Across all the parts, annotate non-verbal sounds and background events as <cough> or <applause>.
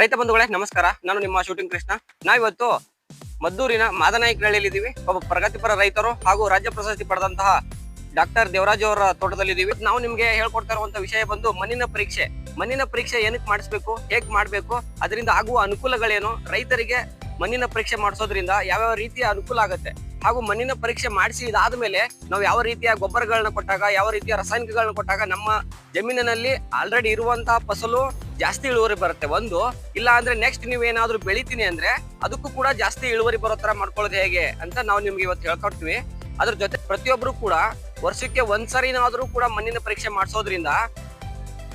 ರೈತ ಬಂಧುಗಳೇ, ನಮಸ್ಕಾರ. ನಾನು ನಿಮ್ಮ ಶೂಟಿಂಗ್ ಕೃಷ್ಣ. ನಾವಿವತ್ತು ಮದ್ದೂರಿನ ಮಾದನಾಯಕನಹಳ್ಳಿಯಲ್ಲಿದ್ದೀವಿ ಒಬ್ಬ ಪ್ರಗತಿಪರ ರೈತರು ಹಾಗೂ ರಾಜ್ಯ ಪ್ರಶಸ್ತಿ ಪಡೆದಂತಹ ಡಾಕ್ಟರ್ ದೇವರಾಜ್ ಅವರ ತೋಟದಲ್ಲಿದ್ದೀವಿ ನಾವು ನಿಮ್ಗೆ ಹೇಳ್ಕೊಡ್ತಾ ಇರುವಂತಹ ವಿಷಯ ಬಂದು ಮಣ್ಣಿನ ಪರೀಕ್ಷೆ. ಮಣ್ಣಿನ ಪರೀಕ್ಷೆ ಏನಕ್ಕೆ ಮಾಡಿಸ್ಬೇಕು, ಹೇಗೆ ಮಾಡ್ಬೇಕು, ಅದರಿಂದ ಆಗುವ ಅನುಕೂಲಗಳೇನು, ರೈತರಿಗೆ ಮಣ್ಣಿನ ಪರೀಕ್ಷೆ ಮಾಡಿಸೋದ್ರಿಂದ ಯಾವ್ಯಾವ ರೀತಿಯ ಅನುಕೂಲ ಆಗುತ್ತೆ, ಹಾಗೂ ಮಣ್ಣಿನ ಪರೀಕ್ಷೆ ಮಾಡಿಸಿ ಇದಾದ ಮೇಲೆ ನಾವು ಯಾವ ರೀತಿಯ ಗೊಬ್ಬರಗಳನ್ನ ಕೊಟ್ಟಾಗ, ಯಾವ ರೀತಿಯ ರಾಸಾಯನಿಕಗಳನ್ನ ಕೊಟ್ಟಾಗ ನಮ್ಮ ಜಮೀನಿನಲ್ಲಿ ಆಲ್ರೆಡಿ ಇರುವಂತಹ ಫಸಲು ಜಾಸ್ತಿ ಇಳುವರಿ ಬರುತ್ತೆ. ಒಂದು, ಇಲ್ಲ ಅಂದ್ರೆ ನೆಕ್ಸ್ಟ್ ನೀವೇನಾದ್ರೂ ಬೆಳಿತೀನಿ ಅಂದ್ರೆ ಅದಕ್ಕೂ ಕೂಡ ಜಾಸ್ತಿ ಇಳುವರಿ ಬರೋ ತರ ಮಾಡ್ಕೊಳ್ಳೋದು ಹೇಗೆ ಅಂತ ನಾವು ನಿಮ್ಗೆ ಇವತ್ತು ಹೇಳ್ಕೊಡ್ತೀವಿ. ಅದ್ರ ಜೊತೆ ಪ್ರತಿಯೊಬ್ರು ಕೂಡ ವರ್ಷಕ್ಕೆ ಒಂದ್ಸರಿನಾದ್ರೂ ಕೂಡ ಮಣ್ಣಿನ ಪರೀಕ್ಷೆ ಮಾಡಿಸೋದ್ರಿಂದ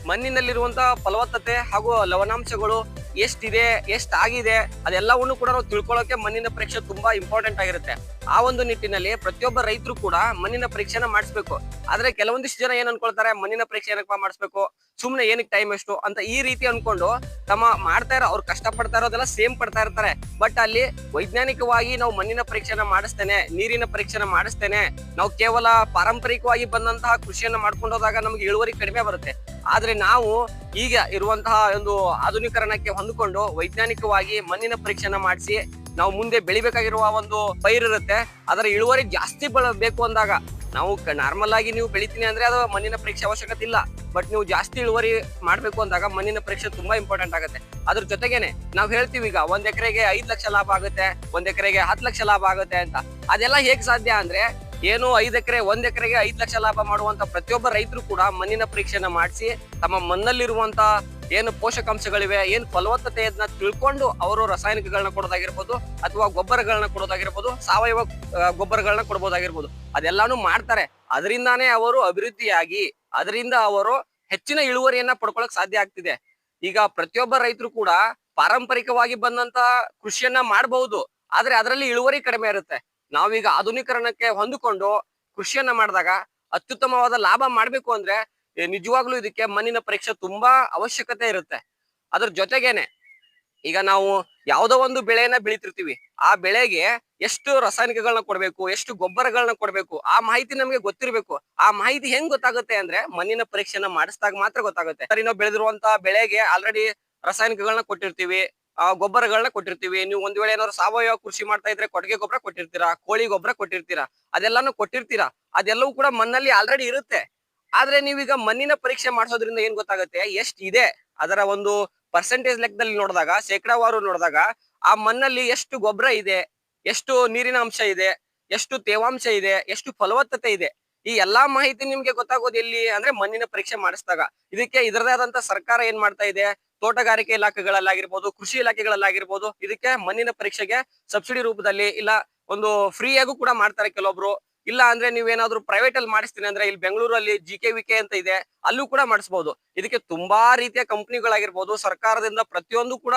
ಮಣ್ಣಿನಲ್ಲಿರುವಂತಹ ಫಲವತ್ತತೆ ಹಾಗೂ ಲವಣಾಂಶಗಳು ಎಷ್ಟಿದೆ, ಎಷ್ಟಾಗಿದೆ, ಅದೆಲ್ಲವನ್ನು ಕೂಡ ನಾವು ತಿಳ್ಕೊಳ್ಳೋಕೆ ಮಣ್ಣಿನ ಪರೀಕ್ಷೆ ತುಂಬಾ ಇಂಪಾರ್ಟೆಂಟ್ ಆಗಿರುತ್ತೆ. ಆ ಒಂದು ನಿಟ್ಟಿನಲ್ಲಿ ಪ್ರತಿಯೊಬ್ಬ ರೈತರು ಕೂಡ ಮಣ್ಣಿನ ಪರೀಕ್ಷೆನ ಮಾಡಿಸ್ಬೇಕು. ಆದ್ರೆ ಕೆಲವೊಂದಿಷ್ಟು ಜನ ಏನ್ ಅನ್ಕೊಳ್ತಾರೆ, ಮಣ್ಣಿನ ಪರೀಕ್ಷೆ ಏನಪ್ಪ ಮಾಡಿಸ್ಬೇಕು, ಸುಮ್ನೆ ಏನಕ್ಕೆ ಟೈಮ್ ಎಷ್ಟು ಅಂತ ಈ ರೀತಿ ಅನ್ಕೊಂಡು ತಮ್ಮ ಮಾಡ್ತಾ ಇರೋ, ಅವ್ರು ಕಷ್ಟ ಪಡ್ತಾ ಇರೋದೆಲ್ಲ ಸೇಮ್ ಪಡ್ತಾ ಇರ್ತಾರೆ. ಬಟ್ ಅಲ್ಲಿ ವೈಜ್ಞಾನಿಕವಾಗಿ ನಾವು ಮಣ್ಣಿನ ಪರೀಕ್ಷೆನ ಮಾಡಿಸ್ತೇನೆ, ನೀರಿನ ಪರೀಕ್ಷೆನ ಮಾಡಿಸ್ತೇನೆ, ನಾವು ಕೇವಲ ಪಾರಂಪರಿಕವಾಗಿ ಬಂದಂತಹ ಕೃಷಿಯನ್ನ ಮಾಡ್ಕೊಂಡು ಹೋದಾಗ ನಮ್ಗೆ ಇಳುವರಿ ಕಡಿಮೆ ಬರುತ್ತೆ. ಆದ್ರೆ ನಾವು ಈಗ ಇರುವಂತಹ ಒಂದು ಆಧುನೀಕರಣಕ್ಕೆ ಹೊಂದಿಕೊಂಡು ವೈಜ್ಞಾನಿಕವಾಗಿ ಮಣ್ಣಿನ ಪರೀಕ್ಷೆನ ಮಾಡಿಸಿ ನಾವು ಮುಂದೆ ಬೆಳಿಬೇಕಾಗಿರುವ ಒಂದು ಪೈರ್ ಇರುತ್ತೆ. ಅದರ ಇಳುವರಿ ಜಾಸ್ತಿ ಬೆಳಬೇಕು ಅಂದಾಗ ನಾವು ನಾರ್ಮಲ್ ಆಗಿ ನೀವು ಬೆಳಿತೀನಿ ಅಂದ್ರೆ ಅದು ಮಣ್ಣಿನ ಪರೀಕ್ಷೆ ಅವಶ್ಯಕತೆ ಇಲ್ಲ. ಬಟ್ ನೀವು ಜಾಸ್ತಿ ಇಳುವರಿ ಮಾಡಬೇಕು ಅಂದಾಗ ಮಣ್ಣಿನ ಪರೀಕ್ಷೆ ತುಂಬಾ ಇಂಪಾರ್ಟೆಂಟ್ ಆಗುತ್ತೆ. ಅದ್ರ ಜೊತೆಗೇನೆ ನಾವು ಹೇಳ್ತೀವಿ ಈಗ ಒಂದ್ ಎಕರೆಗೆ ಐದ್ ಲಕ್ಷ ಲಾಭ ಆಗುತ್ತೆ, ಒಂದ್ ಎಕರೆಗೆ ಹತ್ತು ಲಕ್ಷ ಲಾಭ ಆಗುತ್ತೆ ಅಂತ. ಅದೆಲ್ಲ ಹೇಗ್ ಸಾಧ್ಯ ಅಂದ್ರೆ ಏನು ಐದು ಎಕರೆ, ಒಂದ್ ಎಕರೆಗೆ ಐದು ಲಕ್ಷ ಲಾಭ ಮಾಡುವಂತ ಪ್ರತಿಯೊಬ್ಬ ರೈತರು ಕೂಡ ಮಣ್ಣಿನ ಪರೀಕ್ಷೆನ ಮಾಡಿಸಿ ತಮ್ಮ ಮಣ್ಣಲ್ಲಿರುವಂತ ಏನು ಪೋಷಕಾಂಶಗಳಿವೆ, ಏನು ಫಲವತ್ತತೆ ಅದನ್ನ ತಿಳ್ಕೊಂಡು ಅವರು ರಾಸಾಯನಿಕಗಳನ್ನ ಕೊಡೋದಾಗಿರ್ಬೋದು ಅಥವಾ ಗೊಬ್ಬರಗಳನ್ನ ಕೊಡೋದಾಗಿರ್ಬೋದು, ಸಾವಯವ ಗೊಬ್ಬರಗಳನ್ನ ಕೊಡ್ಬೋದಾಗಿರ್ಬೋದು. ಅದೆಲ್ಲಾನು ಮಾಡ್ತಾರೆ. ಅದರಿಂದಾನೇ ಅವರು ಅಭಿವೃದ್ಧಿಯಾಗಿ, ಅದರಿಂದ ಅವರು ಹೆಚ್ಚಿನ ಇಳುವರಿಯನ್ನ ಪಡ್ಕೊಳಕ್ ಸಾಧ್ಯ ಆಗ್ತಿದೆ. ಈಗ ಪ್ರತಿಯೊಬ್ಬ ರೈತರು ಕೂಡ ಪಾರಂಪರಿಕವಾಗಿ ಬಂದಂತ ಕೃಷಿಯನ್ನ ಮಾಡಬಹುದು, ಆದ್ರೆ ಅದರಲ್ಲಿ ಇಳುವರಿ ಕಡಿಮೆ ಇರುತ್ತೆ. ನಾವೀಗ ಆಧುನೀಕರಣಕ್ಕೆ ಹೊಂದಿಕೊಂಡು ಕೃಷಿಯನ್ನ ಮಾಡಿದಾಗ ಅತ್ಯುತ್ತಮವಾದ ಲಾಭ ಮಾಡ್ಬೇಕು ಅಂದ್ರೆ ನಿಜವಾಗ್ಲೂ ಇದಕ್ಕೆ ಮಣ್ಣಿನ ಪರೀಕ್ಷೆ ತುಂಬಾ ಅವಶ್ಯಕತೆ ಇರುತ್ತೆ. ಅದ್ರ ಜೊತೆಗೇನೆ, ಈಗ ನಾವು ಯಾವುದೋ ಒಂದು ಬೆಳೆಯನ್ನ ಬೆಳಿತಿರ್ತೀವಿ. ಆ ಬೆಳೆಗೆ ಎಷ್ಟು ರಾಸಾಯನಿಕಗಳನ್ನ ಕೊಡ್ಬೇಕು, ಎಷ್ಟು ಗೊಬ್ಬರಗಳನ್ನ ಕೊಡ್ಬೇಕು, ಆ ಮಾಹಿತಿ ನಮಗೆ ಗೊತ್ತಿರ್ಬೇಕು. ಆ ಮಾಹಿತಿ ಹೆಂಗ್ ಗೊತ್ತಾಗುತ್ತೆ ಅಂದ್ರೆ, ಮಣ್ಣಿನ ಪರೀಕ್ಷೆನ ಮಾಡಿಸಿದಾಗ ಮಾತ್ರ ಗೊತ್ತಾಗುತ್ತೆ. ಸರಿ, ನಾವು ಬೆಳೆದಿರುವಂತ ಬೆಳೆಗೆ ಆಲ್ರೆಡಿ ರಾಸಾಯನಿಕಗಳನ್ನ ಕೊಟ್ಟಿರ್ತೀವಿ. ಆ ಗೊಬ್ಬರಗಳನ್ನ ಕೊಟ್ಟಿರ್ತೀವಿ. ನೀವು ಒಂದ್ ವೇಳೆ ಏನಾದ್ರು ಸಾವಯವ ಕೃಷಿ ಮಾಡ್ತಾ ಇದ್ರೆ ಕೊಟ್ಟಿಗೆ ಗೊಬ್ಬರ ಕೊಟ್ಟಿರ್ತೀರಾ? ಕೋಳಿ ಗೊಬ್ಬರ ಕೊಟ್ಟಿರ್ತೀರಾ? ಅದೆಲ್ಲಾನು ಕೊಟ್ಟಿರ್ತೀರಾ? ಅದೆಲ್ಲವೂ ಕೂಡ ಮಣ್ಣಲ್ಲಿ ಆಲ್ರೆಡಿ ಇರುತ್ತೆ. ಆದ್ರೆ ನೀವೀಗ ಮಣ್ಣಿನ ಪರೀಕ್ಷೆ ಮಾಡಿಸೋದ್ರಿಂದ ಏನ್ ಗೊತ್ತಾಗುತ್ತೆ? ಎಷ್ಟ್ ಇದೆ ಅದರ ಒಂದು ಪರ್ಸೆಂಟೇಜ್ ಲೆಕ್ಕದಲ್ಲಿ ನೋಡಿದಾಗ, ಶೇಕಡಾವಾರು ನೋಡಿದಾಗ ಆ ಮಣ್ಣಲ್ಲಿ ಎಷ್ಟು ಗೊಬ್ಬರ ಇದೆ? ಎಷ್ಟು ನೀರಿನ ಅಂಶ ಇದೆ? ಎಷ್ಟು ತೇವಾಂಶ ಇದೆ? ಎಷ್ಟು ಫಲವತ್ತತೆ ಇದೆ? ಈ ಎಲ್ಲಾ ಮಾಹಿತಿ ನಿಮ್ಗೆ ಗೊತ್ತಾಗೋದು ಎಲ್ಲಿ? ಅಂದ್ರೆ ಮಣ್ಣಿನ ಪರೀಕ್ಷೆ ಮಾಡಿಸಿದಾಗ. ಇದಕ್ಕೆ ಇದರದೇ ಸರ್ಕಾರ ಏನ್ ಮಾಡ್ತಾ ಇದೆ? ತೋಟಗಾರಿಕೆ ಇಲಾಖೆಗಳಲ್ಲಾಗಿರ್ಬೋದು, ಕೃಷಿ ಇಲಾಖೆಗಳಲ್ಲಾಗಿರ್ಬೋದು, ಇದಕ್ಕೆ ಮಣ್ಣಿನ ಪರೀಕ್ಷೆಗೆ ಸಬ್ಸಿಡಿ ರೂಪದಲ್ಲಿ ಇಲ್ಲ, ಒಂದು ಫ್ರೀ ಆಗು ಕೂಡ ಮಾಡ್ತಾರೆ ಕೆಲವೊಬ್ರು. ಇಲ್ಲ ಅಂದ್ರೆ ನೀವೇನಾದ್ರೂ ಪ್ರೈವೇಟ್ ಅಲ್ಲಿ ಮಾಡಿಸ್ತೀನಿ ಅಂದ್ರೆ ಇಲ್ಲಿ ಬೆಂಗಳೂರಲ್ಲಿ ಜಿ ಕೆ ವಿ ಕೆ ಅಂತ ಇದೆ, ಅಲ್ಲೂ ಕೂಡ ಮಾಡಿಸಬಹುದು ಇದಕ್ಕೆ ತುಂಬಾ ರೀತಿಯ ಕಂಪ್ನಿಗಳಾಗಿರ್ಬೋದು ಸರ್ಕಾರದಿಂದ ಪ್ರತಿಯೊಂದು ಕೂಡ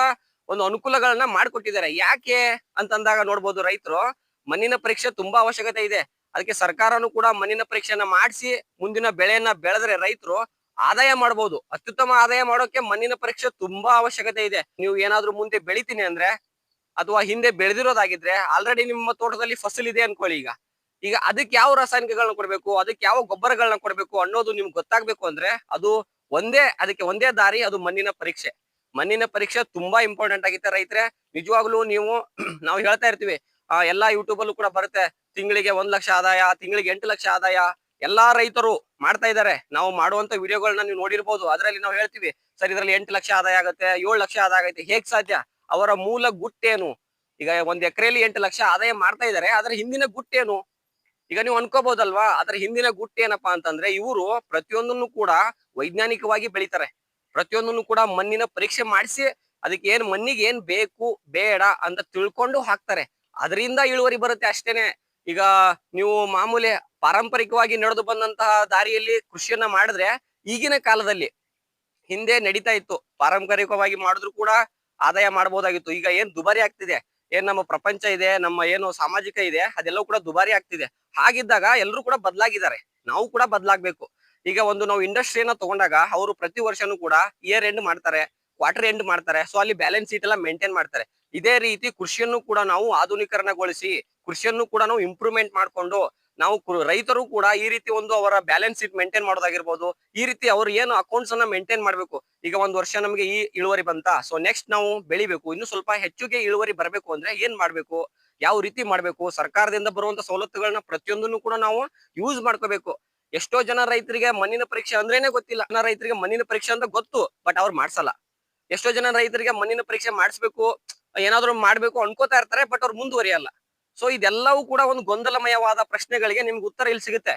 ಒಂದು ಅನುಕೂಲಗಳನ್ನ ಮಾಡ್ಕೊಟ್ಟಿದ್ದಾರೆ. ಯಾಕೆ ಅಂತಂದಾಗ ನೋಡ್ಬೋದು ರೈತರು, ಮಣ್ಣಿನ ಪರೀಕ್ಷೆ ತುಂಬಾ ಅವಶ್ಯಕತೆ ಇದೆ. ಅದಕ್ಕೆ ಸರ್ಕಾರನು ಕೂಡ ಮಣ್ಣಿನ ಪರೀಕ್ಷೆಯನ್ನ ಮಾಡಿಸಿ, ಮುಂದಿನ ಬೆಳೆಯನ್ನ ಬೆಳೆದ್ರೆ ರೈತರು ಆದಾಯ ಮಾಡಬಹುದು ಅತ್ಯುತ್ತಮ ಆದಾಯ ಮಾಡೋಕೆ ಮಣ್ಣಿನ ಪರೀಕ್ಷೆ ತುಂಬಾ ಅವಶ್ಯಕತೆ ಇದೆ. ನೀವು ಏನಾದ್ರೂ ಮುಂದೆ ಬೆಳಿತೀನಿ ಅಂದ್ರೆ ಅಥವಾ ಹಿಂದೆ ಬೆಳೆದಿರೋದಾಗಿದ್ರೆ ಆಲ್ರೆಡಿ ನಿಮ್ಮ ತೋಟದಲ್ಲಿ ಫಸಲ್ ಇದೆ ಅನ್ಕೊಳ್ಳಿ ಈಗ. ಈಗ ಅದಕ್ಕೆ ಯಾವ ರಾಸಾಯನಿಕಗಳನ್ನ ಕೊಡ್ಬೇಕು, ಅದಕ್ಕೆ ಯಾವ ಗೊಬ್ಬರಗಳನ್ನ ಕೊಡ್ಬೇಕು ಅನ್ನೋದು ನಿಮ್ಗೆ ಗೊತ್ತಾಗ್ಬೇಕು ಅಂದ್ರೆ ಅದು ಒಂದೇ, ಅದಕ್ಕೆ ಒಂದೇ ದಾರಿ ಅದು ಮಣ್ಣಿನ ಪರೀಕ್ಷೆ. ಮಣ್ಣಿನ ಪರೀಕ್ಷೆ ತುಂಬಾ ಇಂಪಾರ್ಟೆಂಟ್ ಆಗಿತ್ತೆ ರೈತರೆ. ನಿಜವಾಗ್ಲೂ ನೀವು <clears throat> ನಾವು ಹೇಳ್ತಾ ಇರ್ತೀವಿ, ಆ, ಎಲ್ಲಾ ಯೂಟ್ಯೂಬ್ ಅಲ್ಲೂ ಕೂಡ ಬರುತ್ತೆ, ತಿಂಗಳಿಗೆ ಒಂದ್ ಲಕ್ಷ ಆದಾಯ, ತಿಂಗಳಿಗೆ ಎಂಟು ಲಕ್ಷ ಆದಾಯ ಎಲ್ಲಾ ರೈತರು ಮಾಡ್ತಾ ಇದ್ದಾರೆ. ನಾವು ಮಾಡುವಂತ ವಿಡಿಯೋಗಳನ್ನ ನೀವು ನೋಡಿರ್ಬೋದು. ಅದರಲ್ಲಿ ನಾವು ಹೇಳ್ತೀವಿ, ಸರ್, ಇದರಲ್ಲಿ ಎಂಟು ಲಕ್ಷ ಆದಾಯ ಆಗುತ್ತೆ, ಏಳು ಲಕ್ಷ ಆದಾಯ ಆಗುತ್ತೆ ಹೇಗ್ ಸಾಧ್ಯ? ಅವರ ಮೂಲ ಗುಟ್ಟೇನು? ಈಗ ಒಂದ್ ಎಕರೆಯಲ್ಲಿ ಎಂಟು ಲಕ್ಷ ಆದಾಯ ಮಾಡ್ತಾ ಇದ್ದಾರೆ. ಅದರ ಹಿಂದಿನ ಗುಟ್ಟೇನು? ಈಗ ನೀವು ಅನ್ಕೋಬಹುದಲ್ವಾ ಅದ್ರ ಹಿಂದಿನ ಗುಟ್ಟೇನಪ್ಪಾ ಅಂತಂದ್ರೆ, ಇವರು ಪ್ರತಿಯೊಂದನ್ನು ಕೂಡ ವೈಜ್ಞಾನಿಕವಾಗಿ ಬೆಳಿತಾರೆ. ಪ್ರತಿಯೊಂದನ್ನು ಕೂಡ ಮಣ್ಣಿನ ಪರೀಕ್ಷೆ ಮಾಡಿಸಿ, ಅದಕ್ಕೆ ಏನ್ ಮಣ್ಣಿಗೆ ಏನ್ ಬೇಕು, ಬೇಡ ಅಂತ ತಿಳ್ಕೊಂಡು ಹಾಕ್ತಾರೆ. ಅದರಿಂದ ಇಳುವರಿ ಬರುತ್ತೆ ಅಷ್ಟೇನೆ. ಈಗ ನೀವು ಮಾಮೂಲಿ ಪಾರಂಪರಿಕವಾಗಿ ನಡೆದು ಬಂದಂತಹ ದಾರಿಯಲ್ಲಿ ಕೃಷಿಯನ್ನ ಮಾಡಿದ್ರೆ ಈಗಿನ ಕಾಲದಲ್ಲಿ ಹಿಂದೆ ನಡೀತಾ ಇತ್ತು. ಪಾರಂಪರಿಕವಾಗಿ ಮಾಡಿದ್ರು ಕೂಡ ಆದಾಯ ಮಾಡಬಹುದಾಗಿತ್ತು. ಈಗ ಏನ್ ದುಬಾರಿ ಆಗ್ತಿದೆ? ಏನ್ ನಮ್ಮ ಪ್ರಪಂಚ ಇದೆ? ನಮ್ಮ ಏನು ಸಾಮಾಜಿಕ ಇದೆ? ಅದೆಲ್ಲವೂ ಕೂಡ ದುಬಾರಿ ಆಗ್ತಿದೆ. ಹಾಗಿದ್ದಾಗ ಎಲ್ಲರೂ ಕೂಡ ಬದಲಾಗಿದ್ದಾರೆ. ನಾವು ಕೂಡ ಬದಲಾಗ್ಬೇಕು. ಈಗ ಒಂದು ನಾವು ಇಂಡಸ್ಟ್ರಿಯನ್ನ ತಗೊಂಡಾಗ ಅವರು ಪ್ರತಿ ವರ್ಷನೂ ಕೂಡ ಇಯರ್ ಎಂಡ್ ಮಾಡ್ತಾರೆ, ಕ್ವಾರ್ಟರ್ ಎಂಡ್ ಮಾಡ್ತಾರೆ. ಸೊ ಅಲ್ಲಿ ಬ್ಯಾಲೆನ್ಸ್ ಶೀಟ್ ಎಲ್ಲ ಮೇಂಟೈನ್ ಮಾಡ್ತಾರೆ. ಇದೇ ರೀತಿ ಕೃಷಿಯನ್ನು ಕೂಡ ನಾವು ಆಧುನೀಕರಣಗೊಳಿಸಿ ಕೃಷಿಯನ್ನು ಕೂಡ ನಾವು ಇಂಪ್ರೂವ್ಮೆಂಟ್ ಮಾಡ್ಕೊಂಡು ನಾವು ರೈತರು ಕೂಡ ಈ ರೀತಿ ಒಂದು ಅವರ ಬ್ಯಾಲೆನ್ಸ್ ಶೀಟ್ ಮೇಂಟೈನ್ ಮಾಡೋದಾಗಿರ್ಬೋದು, ಈ ರೀತಿ ಅವ್ರು ಏನು ಅಕೌಂಟ್ಸ್ ಅನ್ನ ಮೇಂಟೈನ್ ಮಾಡ್ಬೇಕು. ಈಗ ಒಂದ್ ವರ್ಷ ನಮಗೆ ಈ ಇಳುವರಿ ಬಂತ ಸೊ ನೆಕ್ಸ್ಟ್ ನಾವು ಬೆಳಿಬೇಕು. ಇನ್ನು ಸ್ವಲ್ಪ ಹೆಚ್ಚಿಗೆ ಇಳುವರಿ ಬರಬೇಕು ಅಂದ್ರೆ ಏನ್ ಮಾಡ್ಬೇಕು? ಯಾವ ರೀತಿ ಮಾಡ್ಬೇಕು? ಸರ್ಕಾರದಿಂದ ಬರುವಂತ ಸವಲತ್ತುಗಳನ್ನ ಪ್ರತಿಯೊಂದನ್ನು ಕೂಡ ನಾವು ಯೂಸ್ ಮಾಡ್ಕೋಬೇಕು. ಎಷ್ಟೋ ಜನ ರೈತರಿಗೆ ಮಣ್ಣಿನ ಪರೀಕ್ಷೆ ಅಂದ್ರೇನೆ ಗೊತ್ತಿಲ್ಲ. ಜನ ರೈತರಿಗೆ ಮಣ್ಣಿನ ಪರೀಕ್ಷೆ ಅಂತ ಗೊತ್ತು ಬಟ್ ಅವ್ರು ಮಾಡ್ಸಲ್ಲ. ಎಷ್ಟೋ ಜನ ರೈತರಿಗೆ ಮಣ್ಣಿನ ಪರೀಕ್ಷೆ ಮಾಡಿಸ್ಬೇಕು, ಏನಾದ್ರು ಮಾಡ್ಬೇಕು ಅನ್ಕೋತಾ ಇರ್ತಾರೆ ಬಟ್ ಅವ್ರು ಮುಂದುವರಿಯಲ್ಲ. ಸೊ ಇದೆಲ್ಲವೂ ಕೂಡ ಒಂದು ಗೊಂದಲಮಯವಾದ ಪ್ರಶ್ನೆಗಳಿಗೆ ನಿಮ್ಗೆ ಉತ್ತರ ಇಲ್ಲಿ ಸಿಗುತ್ತೆ.